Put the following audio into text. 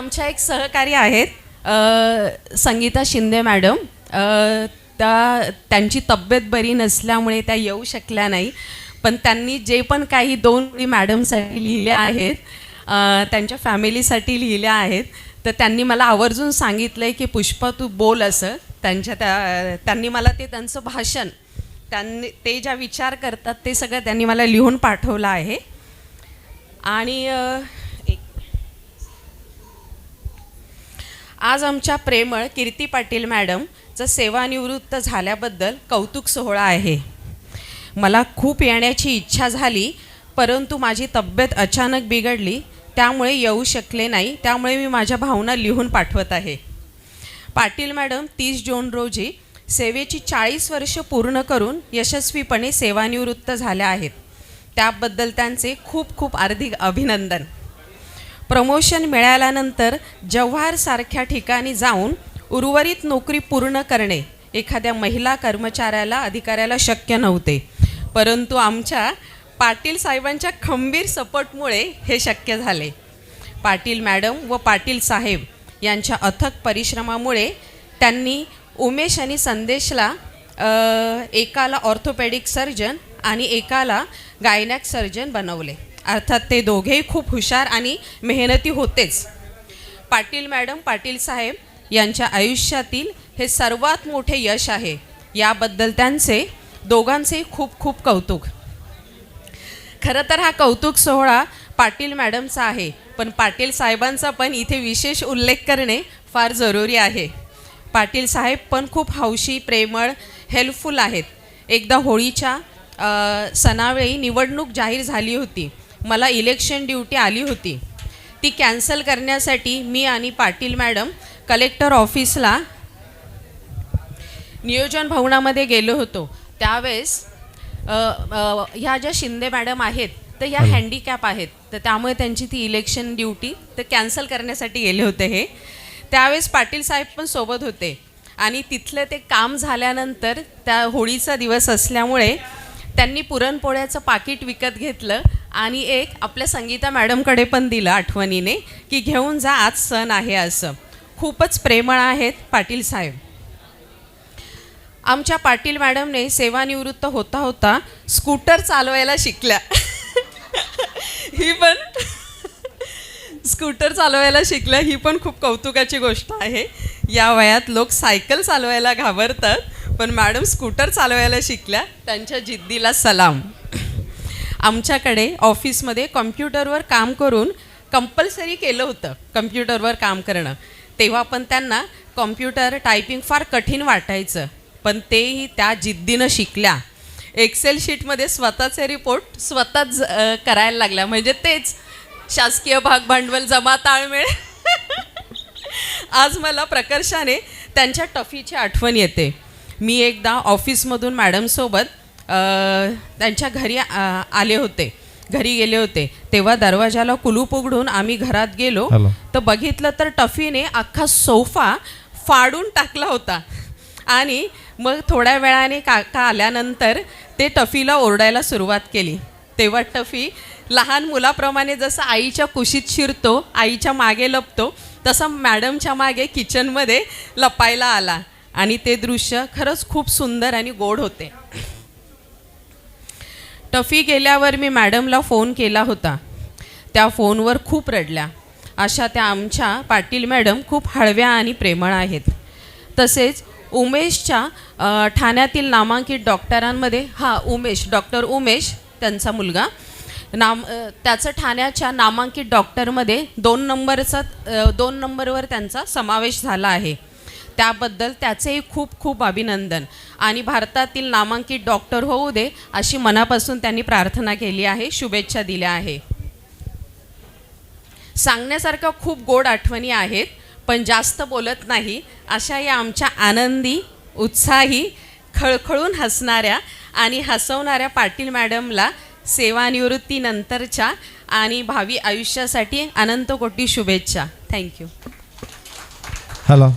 आमच्या एक सहकारी आहेत संगीता शिंदे मॅडम. त्या त्यांची तब्येत बरी नसल्यामुळे त्या येऊ शकल्या नाही. पण त्यांनी जे पण काही दोन ओळी मॅडमसाठी लिहिल्या आहेत त्यांच्या फॅमिलीसाठी लिहिल्या आहेत तर त्यांनी मला आवर्जून सांगितलं आहे की पुष्पा तू बोल असं. त्यांच्या त्या त्यांनी मला ते त्यांचं भाषण त्यांनी ते ज्या विचार करतात ते सगळं त्यांनी मला लिहून पाठवलं आहे. आणि अ, एक आज आमच्या प्रेमळ कीर्ती पाटील मॅडमचं सेवानिवृत्त झाल्याबद्दल कौतुक सोहळा आहे. मला खूप येण्याची इच्छा झाली परंतु माझी तब्येत अचानक बिघडली त्यामुळे येऊ शकले नाही त्यामुळे मी माझ्या भावना लिहून पाठवत आहे. पाटील मॅडम तीस जून रोजी सेवेची चाळीस वर्ष पूर्ण करून यशस्वीपणे सेवानिवृत्त झाल्या आहेत. त्याबद्दल त्यांचे खूप खूप हार्दिक अभिनंदन. प्रमोशन मिळाल्यानंतर जव्हारसारख्या ठिकाणी जाऊन उर्वरित नोकरी पूर्ण करणे एखाद्या महिला कर्मचाऱ्याला अधिकाऱ्याला शक्य नव्हते. परंतु आमच्या पाटील साहेबांच्या खंबीर सपोर्टमुळे हे शक्य झाले. पाटील मॅडम व पाटील साहेब यांच्या अथक परिश्रमामुळे त्यांनी उमेश आणि संदेशला एकाला ऑर्थोपेडिक सर्जन आणि एकाला गायनॅक सर्जन बनवले. अर्थात ते दोघेही खूप हुशार आणि मेहनती होतेच. पाटील मॅडम पाटील साहेब यांच्या आयुष्यातील हे सर्वात मोठे यश आहे. याबद्दल त्यांचे दोघांचे खूप खूप कौतुक. खरं तर हा कौतुक सोहळा पाटील मॅडमचा आहे पण पाटील साहेबांचा पण इथे विशेष उल्लेख करणे फार जरुरी आहे. पाटील साहेब पण खूप हौशी प्रेमळ हेल्पफुल आहेत. एकदा होळीच्या सणावेळी निवडणूक जाहीर झाली होती. मला इलेक्शन ड्युटी आली होती. ती कॅन्सल करण्यासाठी मी आणि पाटील मॅडम कलेक्टर ऑफिसला नियोजन भवनामध्ये गेलो होतो. त्यावेळेस ह्या ज्या शिंदे मॅडम आहेत तर ह्या हँडिकॅप आहेत. तर त्यामुळे त्यांची ती इलेक्शन ड्युटी तर कॅन्सल करण्यासाठी गेले होते हे. त्यावेळेस पाटील साहेब पण सोबत होते. आणि तिथलं ते काम झाल्यानंतर त्या होळीचा दिवस असल्यामुळे त्यांनी पुरणपोळ्याचं पाकिट विकत घेतलं. आणि एक आपल्या संगीता मॅडमकडे पण दिलं आठवणीने की घेऊन जा आज सण आहे असं. खूपच प्रेमळ आहेत पाटील साहेब. आमच्या पाटील मॅडमने सेवानिवृत्त होता होता स्कूटर चालवायला शिकल्या. ही पण स्कूटर चालवायला शिकल्या ही पण खूप कौतुकाची गोष्ट आहे. या वयात लोक सायकल चालवायला घाबरतात पण मॅडम स्कूटर चालवायला शिकल्या त्यांच्या जिद्दीला सलाम. आमच्याकडे ऑफिसमध्ये कम्प्युटरवर काम करून कंपल्सरी केलं होतं कम्प्युटरवर काम करणं. तेव्हा पण त्यांना कॉम्प्युटर टायपिंग फार कठीण वाटायचं. पण तेही त्या जिद्दीनं शिकल्या. एक्सेल शीटमध्ये स्वतःचे रिपोर्ट स्वतःच करायला लागल्या. म्हणजे तेच. शासकीय भाग भांडवल जमा ताळमेळ. आज मला प्रकर्षाने त्यांच्या टफीची आठवण येते. मी एकदा ऑफिसमधून मॅडमसोबत त्यांच्या घरी आले होते. घरी गेले होते. तेव्हा दरवाजाला कुलूप उघडून आम्ही घरात गेलो. तर बघितलं तर टफीने अख्खा सोफा फाडून टाकला होता. आणि मग थोड्या वेळाने काका आल्यानंतर ते टफीला ओरडायला सुरुवात केली. तेव्हा टफी लहान मुलाप्रमाणे जसं आईच्या कुशीत शिरतो आईच्या मागे लपतो तसं मॅडमच्या मागे किचनमध्ये लपायला आला. आणि ते दृश्य खरंच खूप सुंदर आणि गोड होते. टफी गेल्यावर मी मॅडमला फोन केला होता. त्या फोनवर खूप रडल्या. अशा त्या आमच्या पाटील मॅडम खूप हळव्या आणि प्रेमळ आहेत. तसेच उमेशच्या ठाण्यातील नामांकित डॉक्टरांमध्ये हा उमेश डॉक्टर उमेश त्यांचा मुलगा नाम त्याचं ठाण्याच्या नामांकित डॉक्टरमध्ये दोन नंबरचा दोन नंबरवर त्यांचा समावेश झाला आहे. त्याबद्दल त्याचेही खूप खूप अभिनंदन. आणि भारतातील नामांकित डॉक्टर होऊ दे अशी मनापासून त्यांनी प्रार्थना केली आहे शुभेच्छा दिल्या आहे. सांगण्यासारख्या खूप गोड आठवणी आहेत पण जास्त बोलत नाही अशा या आमच्या आनंदी उत्साही खळखळून हसणाऱ्या आणि हसवणाऱ्या पाटील मॅडमला सेवानिवृत्तीनंतरच्या आणि भावी आयुष्यासाठी अनंत कोटी शुभेच्छा. Thank you hello